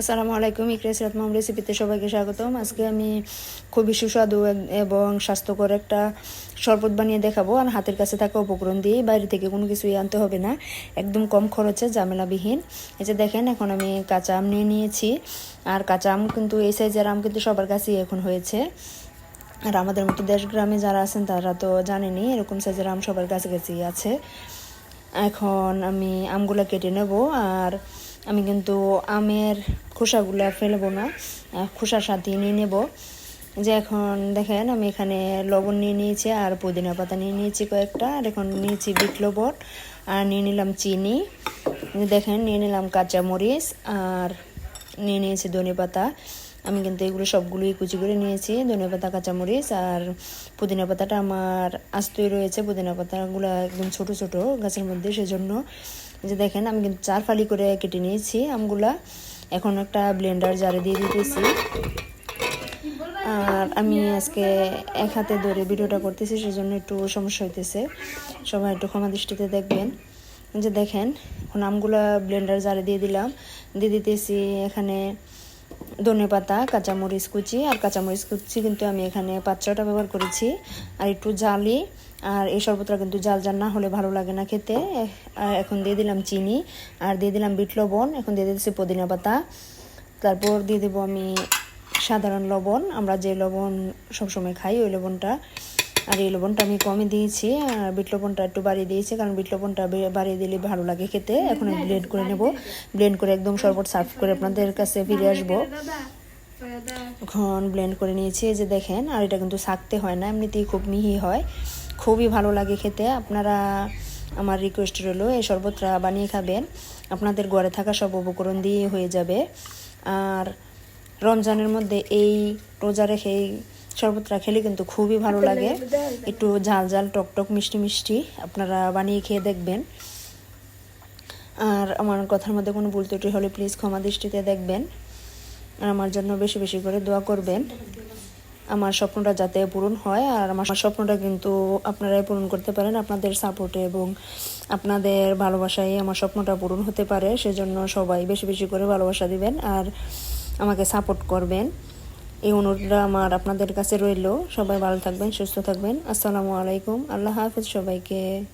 আসসালামু আলাইকুম ইকরেস রত্মাম রেসিপিতে সবাইকে স্বাগতম। আজকে আমি খুবই সুস্বাদু এবং স্বাস্থ্যকর একটা শরবত বানিয়ে দেখাবো আর হাতের কাছে থাকা উপকরণ দিয়ে। বাইরে থেকে কোনো কিছুই আনতে হবে না, একদম কম খরচে, ঝামেলাবিহীন। এই যে দেখেন, এখন আমি কাঁচা আম নিয়ে নিয়েছি। আর কাঁচা আম কিন্তু, এই সাইজের আম কিন্তু সবার কাছেই এখন হয়েছে। আর আমাদের মতো দেশ গ্রামে যারা আছেন, তারা তো জানেনি এরকম সাইজের আম সবার কাছে কাছেই আছে। এখন আমি আমগুলো কেটে নেব। আর আমি কিন্তু আমের খোসাগুলো ফেলব না। খোসার সাথে নিয়ে নেব। যে এখন দেখেন আমি এখানে লবণ নিয়ে নিয়েছি আর পুদিনা পাতা নিয়ে নিয়েছি কয়েকটা। আর এখন নিয়েছি বিট লবণ আর নিয়ে নিলাম চিনি। দেখেন নিয়ে নিলাম কাঁচা মরিচ আর নিয়ে নিয়েছি ধনে পাতা। আমি কিন্তু এগুলো সবগুলোই কুচি করে নিয়েছি, ধনে পাতা, কাঁচামরিচ আর পুদিনা পাতাটা আমার আস্তই রয়েছে। পুদিনা পাতাগুলো একদম ছোট ছোট গাছের মধ্যে, সেজন্য যে দেখেন আমি কিন্তু চার ফালি করে কেটে নিয়েছি আমগুলা। এখন একটা ব্লেন্ডার জারে দিয়ে দিতেছি। আর আমি আজকে এক হাতে ধরে ভিডিওটা করতেছি, সেজন্য একটু সমস্যা হইতেছে। সবাই একটু ক্ষমা দৃষ্টিতে দেখবেন। যে দেখেন, এখন আমগুলা ব্লেন্ডার জারে দিয়ে দিলাম। দিয়ে দিতেছি এখানে ধনে পাতা, কাঁচামরিচ কুচি। আর কাঁচামরিচ কুচি কিন্তু আমি এখানে পাঁচ ছটা ব্যবহার করেছি। আর একটু জালি আর এই শরবতটা কিন্তু জাল জাল না হলে ভালো লাগে না খেতে। এখন দিয়ে দিলাম চিনি, আর দিয়ে দিলাম বিট লবণ, এখন দিয়ে দিচ্ছি পুদিনা পাতা। তারপর দিয়ে দেবো আমি সাধারণ লবণ। আমরা যে লবণ সবসময় খাই ওই লবণটা। আর এই লবণটা আমি কমে দিয়েছি, আর বিট লবণটা একটু বাড়িয়ে দিয়েছি, কারণ বিট লবণটা বাড়িয়ে দিলে ভালো লাগে খেতে। এখন আমি ব্লেন্ড করে নেব। ব্লেন্ড করে একদম শরবত সার্ভ করে আপনাদের কাছে ফিরে আসব। এখন ব্লেন্ড করে নিয়েছি যে দেখেন, আর এটা কিন্তু থাকতে হয় না, এমনিতেই খুব মিহি হয়। খুবই ভালো লাগে খেতে। আপনারা আমার রিকোয়েস্ট রইল এই শরবতটা বানিয়ে খাবেন। আপনাদের ঘরে থাকা সব উপকরণ দিয়ে হয়ে যাবে। আর রমজানের মধ্যে এই রোজা রেখে এই শরবতটা খেলে কিন্তু খুবই ভালো লাগে। একটু ঝাল ঝাল টক টক মিষ্টি মিষ্টি আপনারা বানিয়ে খেয়ে দেখবেন। আর আমার কথার মধ্যে কোনো ভুল ত্রুটি হলে প্লিজ ক্ষমা দৃষ্টিতে দেখবেন। আর আমার জন্য বেশি বেশি করে দোয়া করবেন। আমার স্বপ্নটা যাতে পূরণ হয় আর আমার স্বপ্নটা কিন্তু আপনারাই পূরণ করতে পারেন, আপনাদের সাপোর্টে এবং আপনাদের ভালোবাসায় আমার স্বপ্নটা পূরণ হতে পারে, সেজন্য সবাই বেশি বেশি করে ভালোবাসা দিবেন আর আমাকে সাপোর্ট করবেন। এই অনুরোধটা আমার আপনাদের কাছে রইল। সবাই ভালো থাকবেন, সুস্থ থাকবেন। আসসালামু আলাইকুম। আল্লাহ হাফিজ সবাইকে।